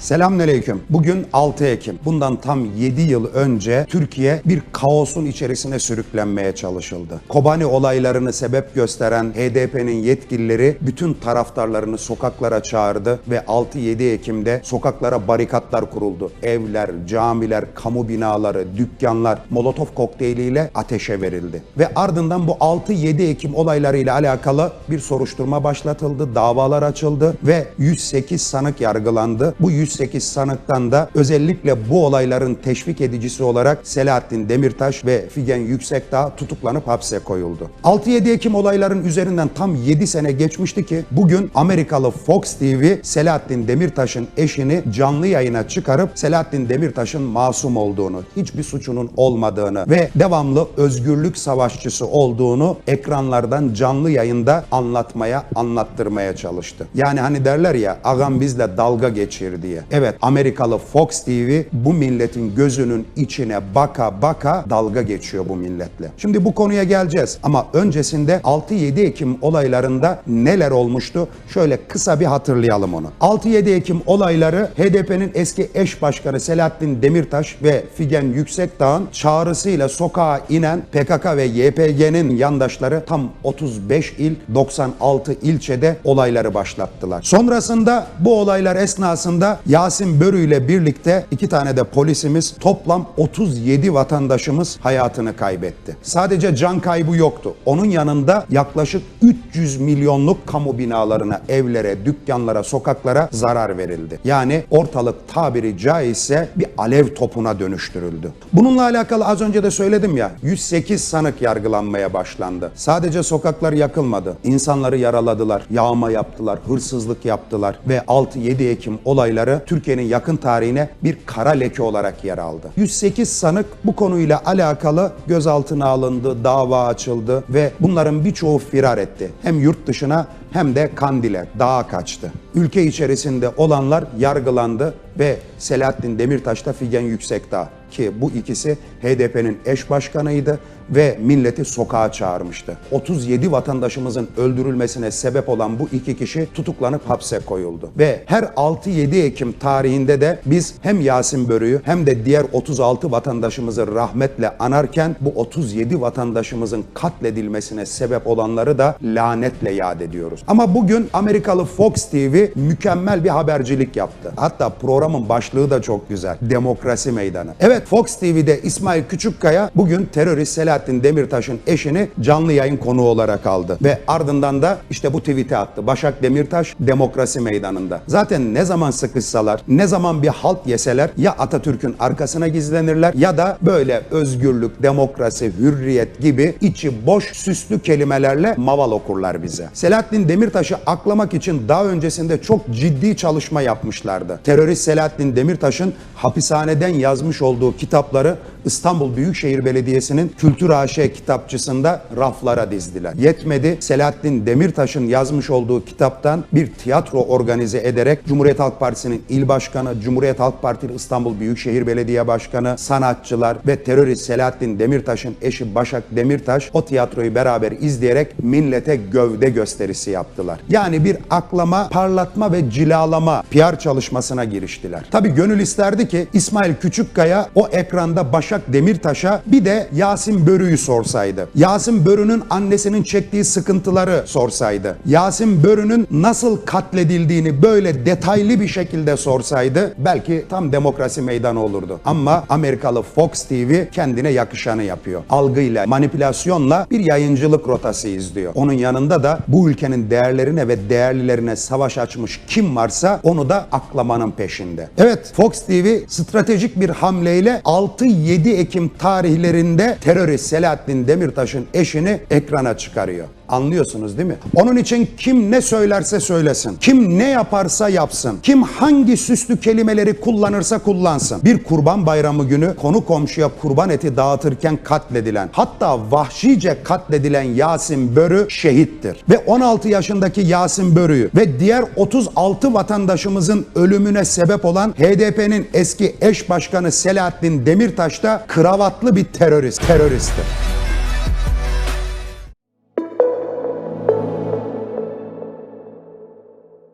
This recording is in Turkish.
Selamünaleyküm. Bugün 6 Ekim. Bundan tam 7 yıl önce Türkiye bir kaosun içerisine sürüklenmeye çalışıldı. Kobani olaylarını sebep gösteren HDP'nin yetkilileri bütün taraftarlarını sokaklara çağırdı ve 6-7 Ekim'de sokaklara barikatlar kuruldu. Evler, camiler, kamu binaları, dükkanlar Molotov kokteyliyle ateşe verildi. Ve ardından bu 6-7 Ekim olaylarıyla alakalı bir soruşturma başlatıldı, davalar açıldı ve 108 sanık yargılandı. Bu 108 sanıktan da özellikle bu olayların teşvik edicisi olarak Selahattin Demirtaş ve Figen Yüksekdağ tutuklanıp hapse koyuldu. 6-7 Ekim olayların üzerinden tam 7 sene geçmişti ki bugün Amerikalı Fox TV Selahattin Demirtaş'ın eşini canlı yayına çıkarıp Selahattin Demirtaş'ın masum olduğunu, hiçbir suçunun olmadığını ve devamlı özgürlük savaşçısı olduğunu ekranlardan canlı yayında anlatmaya, anlattırmaya çalıştı. Yani hani derler ya ağam bizle dalga geçir diye. Evet Amerikalı Fox TV bu milletin gözünün içine baka baka dalga geçiyor bu milletle. Şimdi bu konuya geleceğiz ama öncesinde 6-7 Ekim olaylarında neler olmuştu? Şöyle kısa bir hatırlayalım onu. 6-7 Ekim olayları HDP'nin eski eş başkanı Selahattin Demirtaş ve Figen Yüksekdağ'ın çağrısıyla sokağa inen PKK ve YPG'nin yandaşları tam 35 il 96 ilçede olayları başlattılar. Sonrasında bu olaylar esnasında Yasin Börü ile birlikte iki tane de polisimiz toplam 37 vatandaşımız hayatını kaybetti. Sadece can kaybı yoktu. Onun yanında yaklaşık 300 milyonluk kamu binalarına, evlere, dükkanlara, sokaklara zarar verildi. Yani ortalık tabiri caizse bir alev topuna dönüştürüldü. Bununla alakalı az önce de söyledim ya 108 sanık yargılanmaya başlandı. Sadece sokaklar yakılmadı. İnsanları yaraladılar, yağma yaptılar, hırsızlık yaptılar ve 6-7 Ekim olayları Türkiye'nin yakın tarihine bir kara leke olarak yer aldı. 108 sanık bu konuyla alakalı gözaltına alındı, dava açıldı ve bunların birçoğu firar etti. Hem yurt dışına hem de Kandil'e, dağa kaçtı. Ülke içerisinde olanlar yargılandı ve Selahattin Demirtaş da Figen Yüksekdağ ki bu ikisi HDP'nin eş başkanıydı ve milleti sokağa çağırmıştı. 37 vatandaşımızın öldürülmesine sebep olan bu iki kişi tutuklanıp hapse koyuldu. Ve her 6-7 Ekim tarihinde de biz hem Yasin Börü'yü hem de diğer 36 vatandaşımızı rahmetle anarken bu 37 vatandaşımızın katledilmesine sebep olanları da lanetle yad ediyoruz. Ama bugün Amerikalı Fox TV mükemmel bir habercilik yaptı. Hatta programın başlığı da çok güzel. Demokrasi Meydanı. Evet Fox TV'de İsmail Küçükkaya bugün terörist Selahattin Demirtaş'ın eşini canlı yayın konuğu olarak aldı. Ve ardından da işte bu tweet'i attı. Başak Demirtaş Demokrasi Meydanı'nda. Zaten ne zaman sıkışsalar, ne zaman bir halt yeseler ya Atatürk'ün arkasına gizlenirler ya da böyle özgürlük, demokrasi, hürriyet gibi içi boş süslü kelimelerle maval okurlar bize. Selahattin Demirtaş'ı aklamak için daha öncesinde çok ciddi çalışma yapmışlardı. Terörist Selahattin Demirtaş'ın hapishaneden yazmış olduğu kitapları İstanbul Büyükşehir Belediyesi'nin Kültür AŞ kitapçısında raflara dizdiler. Yetmedi Selahattin Demirtaş'ın yazmış olduğu kitaptan bir tiyatro organize ederek Cumhuriyet Halk Partisi'nin il başkanı, Cumhuriyet Halk Partisi İstanbul Büyükşehir Belediye Başkanı, sanatçılar ve terörist Selahattin Demirtaş'ın eşi Başak Demirtaş o tiyatroyu beraber izleyerek millete gövde gösterisi yaptılar. Yani bir aklama, parlatma ve cilalama PR çalışmasına giriştiler. Tabii gönül isterdi ki İsmail Küçükkaya ekranda Başak Demirtaş'a bir de Yasin Börü'yü sorsaydı. Yasin Börü'nün annesinin çektiği sıkıntıları sorsaydı. Yasin Börü'nün nasıl katledildiğini böyle detaylı bir şekilde sorsaydı belki tam demokrasi meydanı olurdu. Ama Amerikalı Fox TV kendine yakışanı yapıyor. Algıyla, manipülasyonla bir yayıncılık rotası izliyor. Onun yanında da bu ülkenin değerlerine ve değerlilerine savaş açmış kim varsa onu da aklamanın peşinde. Evet Fox TV stratejik bir hamleyle 6-7 Ekim tarihlerinde terörist Selahattin Demirtaş'ın eşini ekrana çıkarıyor. Anlıyorsunuz değil mi? Onun için kim ne söylerse söylesin, kim ne yaparsa yapsın, kim hangi süslü kelimeleri kullanırsa kullansın. Bir kurban bayramı günü konu komşuya kurban eti dağıtırken katledilen, hatta vahşice katledilen Yasin Börü şehittir. Ve 16 yaşındaki Yasin Börü'yü ve diğer 36 vatandaşımızın ölümüne sebep olan HDP'nin eski eş başkanı Selahattin Demirtaş da kravatlı bir terörist, teröristtir.